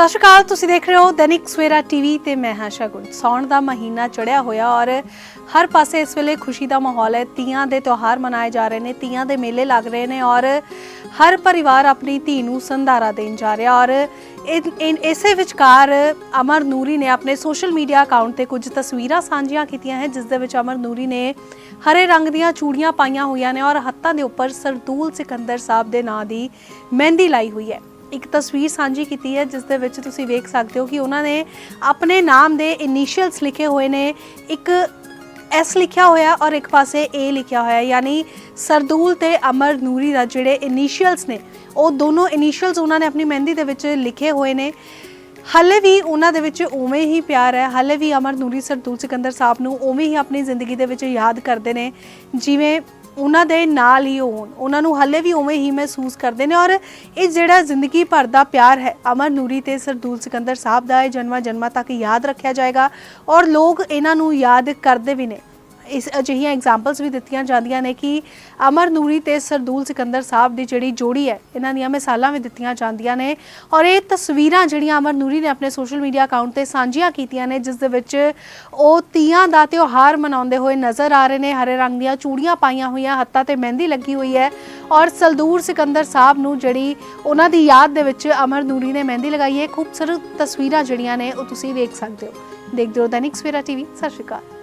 ਸਤਿ ਸ਼੍ਰੀ ਅਕਾਲ, ਤੁਸੀਂ ਦੇਖ ਰਹੇ ਹੋ ਦੈਨਿਕ ਸਵੇਰਾ ਟੀਵੀ ਤੇ ਮੈਂ ਹਾਂ ਸ਼ਗੁਨ। ਸੌਣ ਦਾ ਮਹੀਨਾ ਚੜਿਆ ਹੋਇਆ ਔਰ ਹਰ ਪਾਸੇ ਇਸ ਵੇਲੇ ਖੁਸ਼ੀ ਦਾ ਮਾਹੌਲ ਹੈ। ਤੀਆਂ ਦੇ ਤਿਉਹਾਰ ਮਨਾਏ ਜਾ ਰਹੇ ਨੇ, ਤੀਆਂ ਦੇ ਮੇਲੇ ਲੱਗ ਰਹੇ ਨੇ ਔਰ ਹਰ ਪਰਿਵਾਰ ਆਪਣੀ ਧੀ ਨੂੰ ਸੰਧਾਰਾ ਦੇਣ ਜਾ ਰਿਹਾ ਔਰ ਇਨ- ਇਸੇ ਵਿਚਕਾਰ ਅਮਰ ਨੂਰੀ ਨੇ ਆਪਣੇ ਸੋਸ਼ਲ ਮੀਡੀਆ ਅਕਾਊਂਟ ਤੇ ਕੁਝ ਤਸਵੀਰਾਂ ਸਾਂਝੀਆਂ ਕੀਤੀਆਂ ਹੈ, ਜਿਸ ਦੇ ਵਿੱਚ ਅਮਰ ਨੂਰੀ ਨੇ ਹਰੇ ਰੰਗ ਦੀਆਂ ਚੂੜੀਆਂ ਪਾਈਆਂ ਹੋਈਆਂ ਨੇ ਔਰ ਹੱਥਾਂ ਦੇ ਉੱਪਰ ਸਰਦੂਲ ਸਿਕੰਦਰ ਸਾਹਿਬ ਦੇ ਨਾਂ ਦੀ ਮਹਿੰਦੀ ਲਾਈ ਹੋਈ ਹੈ। ਇੱਕ ਤਸਵੀਰ ਸਾਂਝੀ ਕੀਤੀ ਹੈ, ਜਿਸ ਦੇ ਵਿੱਚ ਤੁਸੀਂ ਵੇਖ ਸਕਦੇ ਹੋ ਕਿ ਉਹਨਾਂ ਨੇ ਆਪਣੇ ਨਾਮ ਦੇ ਇਨੀਸ਼ੀਅਲਸ ਲਿਖੇ ਹੋਏ ਨੇ। ਇੱਕ ਐਸ ਲਿਖਿਆ ਹੋਇਆ ਔਰ ਇੱਕ ਪਾਸੇ ਏ ਲਿਖਿਆ ਹੋਇਆ ਯਾਨੀ ਸਰਦੂਲ ਤੇ ਅਮਰ ਨੂਰੀ ਦਾ ਜਿਹੜੇ ਇਨੀਸ਼ੀਅਲਸ ਨੇ, ਉਹ ਦੋਨੋਂ ਇਨੀਸ਼ੀਅਲਸ ਉਹਨਾਂ ਨੇ ਆਪਣੀ ਮਹਿੰਦੀ ਦੇ ਵਿੱਚ ਲਿਖੇ ਹੋਏ ਨੇ। ਹਾਲੇ ਵੀ ਉਹਨਾਂ ਦੇ ਵਿੱਚ ਉਵੇਂ ਹੀ ਪਿਆਰ ਹੈ। ਹਾਲੇ ਵੀ ਅਮਰ ਨੂਰੀ, ਸਰਦੂਲ ਸਿਕੰਦਰ ਸਾਹਿਬ ਨੂੰ ਉਵੇਂ ਹੀ ਆਪਣੀ ਜ਼ਿੰਦਗੀ ਦੇ ਵਿੱਚ ਯਾਦ ਕਰਦੇ ਨੇ। ਜਿਵੇਂ ਉਹਨਾਂ ਦੇ ਨਾਲ ਹੀ ਹੋਣ। ਉਹਨਾਂ ਨੂੰ ਹੱਲੇ ਵੀ ਉਵੇਂ ਹੀ ਮਹਿਸੂਸ ਕਰਦੇ ਨੇ ਔਰ ਇਹ ਜਿਹੜਾ ਜ਼ਿੰਦਗੀ ਭਰ ਦਾ ਪਿਆਰ ਹੈ, ਅਮਰ ਨੂਰੀ ਤੇ ਸਰਦੂਲ ਸਿਕੰਦਰ ਸਾਹਿਬ ਦਾ ਇਹ ਜਨਮਾਂ ਜਨਮਾਂ ਤੱਕ ਯਾਦ ਰੱਖਿਆ ਜਾਏਗਾ ਔਰ ਲੋਕ ਇਹਨਾਂ ਨੂੰ ਯਾਦ ਕਰਦੇ ਵੀ ਨੇ। ਇਸ ਅਜਿਹੀਆਂ ਐਗਜ਼ਾਮਪਲਸ ਵੀ ਦਿੱਤੀਆਂ ਜਾਂਦੀਆਂ ਨੇ ਕਿ ਅਮਰ ਨੂਰੀ ਤੇ ਸਰਦੂਲ ਸਿਕੰਦਰ ਸਾਹਿਬ ਦੀ ਜਿਹੜੀ ਜੋੜੀ ਹੈ, ਇਹਨਾਂ ਦੀਆਂ ਮਿਸਾਲਾਂ ਵੀ ਦਿੱਤੀਆਂ ਜਾਂਦੀਆਂ ਨੇ ਔਰ ਇਹ ਤਸਵੀਰਾਂ ਜਿਹੜੀਆਂ ਅਮਰ ਨੂਰੀ ਨੇ ਆਪਣੇ ਸੋਸ਼ਲ ਮੀਡੀਆ ਅਕਾਊਂਟ ਤੇ ਸਾਂਝੀਆਂ ਕੀਤੀਆਂ ਨੇ, ਜਿਸ ਦੇ ਵਿੱਚ ਉਹ ਤੀਆਂ ਦਾ ਤਿਉਹਾਰ ਮਨਾਉਂਦੇ ਹੋਏ ਨਜ਼ਰ ਆ ਰਹੇ ਨੇ, ਹਰੇ ਰੰਗ ਦੀਆਂ ਚੂੜੀਆਂ ਪਾਈਆਂ ਹੋਈਆਂ, ਹੱਥਾਂ ਤੇ ਮਹਿੰਦੀ ਲੱਗੀ ਹੋਈ ਹੈ ਔਰ ਸਰਦੂਲ ਸਿਕੰਦਰ ਸਾਹਿਬ ਨੂੰ ਜਿਹੜੀ ਉਹਨਾਂ ਦੀ ਯਾਦ ਦੇ ਵਿੱਚ ਅਮਰ ਨੂਰੀ ਨੇ ਮਹਿੰਦੀ ਲਗਾਈ ਹੈ ਖੂਬਸੂਰਤ ਤਸਵੀਰਾਂ ਜਿਹੜੀਆਂ ਨੇ ਉਹ ਤੁਸੀਂ ਵੇਖ ਸਕਦੇ ਹੋ। ਦੇਖਦੇ ਹੋ ਦੈਨਿਕ ਸਵੇਰਾ ਟੀਵੀ, ਸਤਿ ਸ਼੍ਰੀ ਅਕਾਲ।